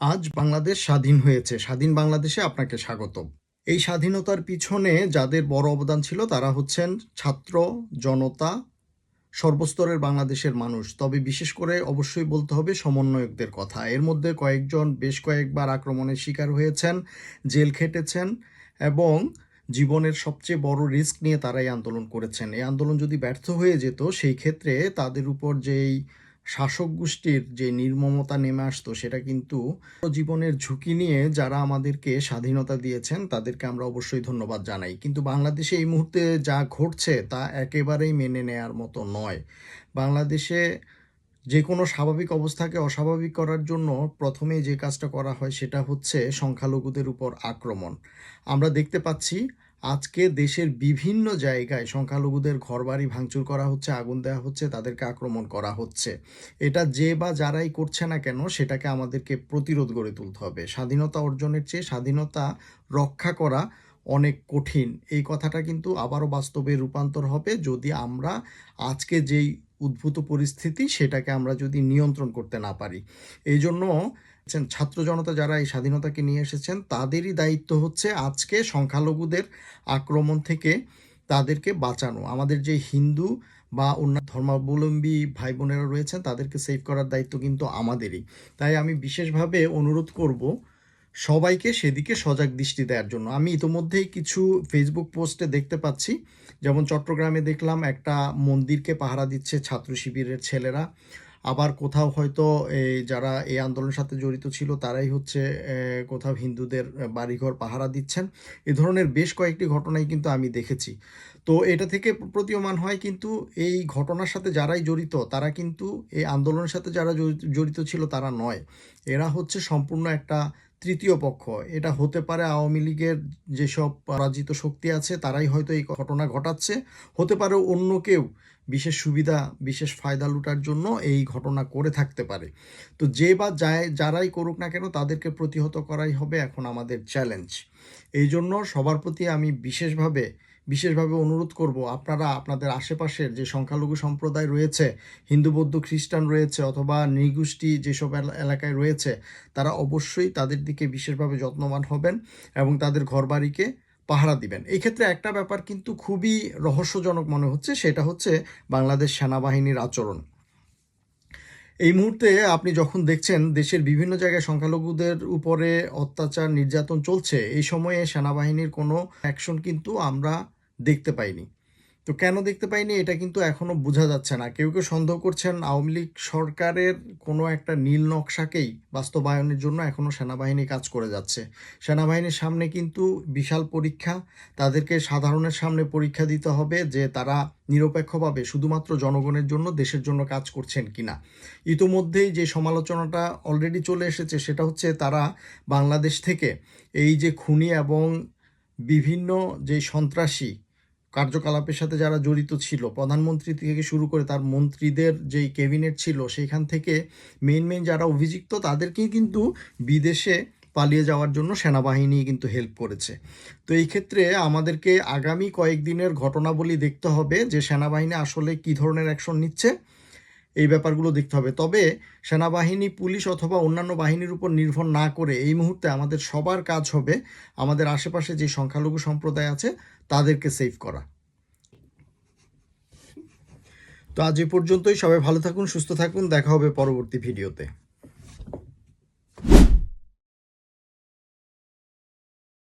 আজ বাংলাদেশ স্বাধীন হয়েছে। স্বাধীন বাংলাদেশে আপনাকে স্বাগত এই স্বাধীনতার পিছনে যাদের বড় অবদান ছিল, তারা হচ্ছেন ছাত্র জনতা, সর্বস্তরের বাংলাদেশের মানুষ। তবে বিশেষ করে অবশ্যই বলতে হবে সমন্বয়কদের কথা। এর মধ্যে কয়েকজন, বেশ কয়েকবার আক্রমণের শিকার হয়েছেন, জেল খেটেছেন এবং জীবনের সবচেয়ে বড় রিস্ক নিয়ে তারা এই আন্দোলন করেছেন। এই আন্দোলন যদি ব্যর্থ হয়ে যেত, সেই ক্ষেত্রে তাদের উপর যেই শাসক গোষ্ঠীর যে নির্মমতা নেমে আসতো, সেটা কিন্তু জীবনের ঝুঁকি নিয়ে যারা আমাদেরকে স্বাধীনতা দিয়েছেন, তাদেরকে আমরা অবশ্যই ধন্যবাদ জানাই। কিন্তু বাংলাদেশে এই মুহূর্তে যা ঘটছে, তা একেবারেই মেনে নেয়ার মতো নয়। বাংলাদেশে যে কোনো স্বাভাবিক অবস্থাকে অস্বাভাবিক করার জন্য প্রথমে যে কাজটা করা হয়, সেটা হচ্ছে সংখ্যালঘুদের উপর আক্রমণ। আমরা দেখতে পাচ্ছি আজকে দেশের বিভিন্ন জায়গায় সংখ্যালঘুদের ঘরবাড়ি ভাঙচুর করা হচ্ছে, আগুন দেওয়া হচ্ছে, তাদেরকে আক্রমণ করা হচ্ছে। এটা যে বা যারাই করছে না কেন, সেটাকে আমাদেরকে প্রতিরোধ গড়ে তুলতে হবে। স্বাধীনতা অর্জনের চেয়ে স্বাধীনতা রক্ষা করা অনেক কঠিন। এই কথাটা কিন্তু আবারও বাস্তবে রূপান্তর হবে যদি আমরা আজকে যেই উদ্ভূত পরিস্থিতি, সেটাকে আমরা যদি নিয়ন্ত্রণ করতে না পারি। এই জন্য ছাত্র জনতা যারা এই স্বাধীনতাকে নিয়ে এসেছেন, তাদেরই দায়িত্ব হচ্ছে আজকে সংখ্যালঘুদের আক্রমণ থেকে তাদেরকে বাঁচানো। আমাদের যে হিন্দু বা অন্য ধর্মাবলম্বী ভাই বোনেরা রয়েছেন, তাদেরকে সেভ করার দায়িত্ব কিন্তু আমাদেরই। তাই আমি বিশেষভাবে অনুরোধ করব সবাইকে সেদিকে সজাগ দৃষ্টি দেওয়ার জন্য। আমি ইতোমধ্যেই কিছু ফেসবুক পোস্টে দেখতে পাচ্ছি। যেমন চট্টগ্রামে দেখলাম একটা মন্দিরকে পাহারা দিচ্ছে ছাত্র শিবিরের ছেলেরা। আবার কোথাও হয়তো এই যারা এই আন্দোলনের সাথে জড়িত ছিল, তারাই হচ্ছে কোথাও হিন্দুদের বাড়িঘর পাহারা দিচ্ছেন। এ ধরনের বেশ কয়েকটি ঘটনাই কিন্তু আমি দেখেছি। তো এটা থেকে প্রতীয়মান হয় কিন্তু এই ঘটনার সাথে যারাই জড়িত, তারা কিন্তু এই আন্দোলনের সাথে যারা জড়িত- ছিল তারা নয়। এরা হচ্ছে সম্পূর্ণ একটা তৃতীয় পক্ষ। এটা হতে পারে আওয়ামী লীগের যেসব পরাজিত শক্তি আছে, তারাই হয়তো এই ঘটনা ঘটাচ্ছে। হতে পারে অন্য কেউ। বিশেষ সুবিধা, বিশেষ ফায়দা লুটার জন্য এই ঘটনা করে থাকতে পারে। তো যে বা যায়, যারাই করুক না কেন তাদেরকে প্রতিহত করাই হবে এখন আমাদের চ্যালেঞ্জ এই জন্য সবার প্রতি আমি বিশেষভাবে বিশেষভাবে অনুরোধ করব, আপনারা আপনাদের আশেপাশের যে সংখ্যালঘু সম্প্রদায় রয়েছে, হিন্দু, বৌদ্ধ, খ্রিস্টান রয়েছে অথবা নৃগোষ্ঠী যেসব এলা- এলাকায় রয়েছে, তারা অবশ্যই তাদের দিকে বিশেষভাবে যত্নবান হবেন এবং তাদের ঘরবাড়িকে পাহারা দিবেন। এই ক্ষেত্রে একটা ব্যাপার কিন্তু খুবই রহস্যজনক মনে হচ্ছে, সেটা হচ্ছে বাংলাদেশ সেনাবাহিনীর আচরণ। এই মুহূর্তে আপনি যখন দেখছেন দেশের বিভিন্ন জায়গায় সংখ্যালঘুদের উপরে অত্যাচার, নির্যাতন চলছে, এই সময়ে সেনাবাহিনীর কোনো অ্যাকশন কিন্তু আমরা দেখতে পাইনি। তো কেন দেখতে পাইনি? এটা কিন্তু এখনও বোঝা যাচ্ছে না। কেউ কেউ সন্দেহ করছেন আওয়ামী লীগ সরকারের কোনো একটা নীল নকশাকেই বাস্তবায়নের জন্য এখনও সেনাবাহিনী কাজ করে যাচ্ছে। সেনাবাহিনীর সামনে কিন্তু বিশাল পরীক্ষা। তাদেরকে সাধারণের সামনে পরীক্ষা দিতে হবে যে তারা নিরপেক্ষভাবে শুধুমাত্র জনগণের জন্য দেশের জন্য কাজ করছেন কিনা। ইতোমধ্যেই যে সমালোচনাটা অলরেডি চলে এসেছে সেটা হচ্ছে তারা বাংলাদেশ থেকে এই যে খুনি এবং বিভিন্ন যে সন্ত্রাসী কার্যকলাপের সাথে যারা জড়িত ছিল, প্রধানমন্ত্রী থেকে শুরু করে তার মন্ত্রীদের যেই ক্যাবিনেট ছিল সেইখান থেকে মেন মেন যারা অভিযুক্ত, তাদেরকেই কিন্তু বিদেশে পালিয়ে যাওয়ার জন্য সেনাবাহিনী কিন্তু হেল্প করেছে। তো এই ক্ষেত্রে আমাদেরকে আগামী কয়েকদিনের ঘটনাবলী দেখতে হবে যে সেনাবাহিনী আসলে কী ধরনের অ্যাকশন নিচ্ছে। এই ব্যাপারগুলো দেখতে হবে। তবে সেনাবাহিনী, পুলিশ অথবা অন্যান্য বাহিনীর উপর নির্ভর না করে এই মুহূর্তে আমাদের সবার কাজ হবে আমাদের আশেপাশে যে সংখ্যালঘু সম্প্রদায় আছে তাদেরকে সেভ করা। তো আজ এ পর্যন্তই। সবাই ভালো থাকুন, সুস্থ থাকুন। দেখা হবে পরবর্তী ভিডিওতে।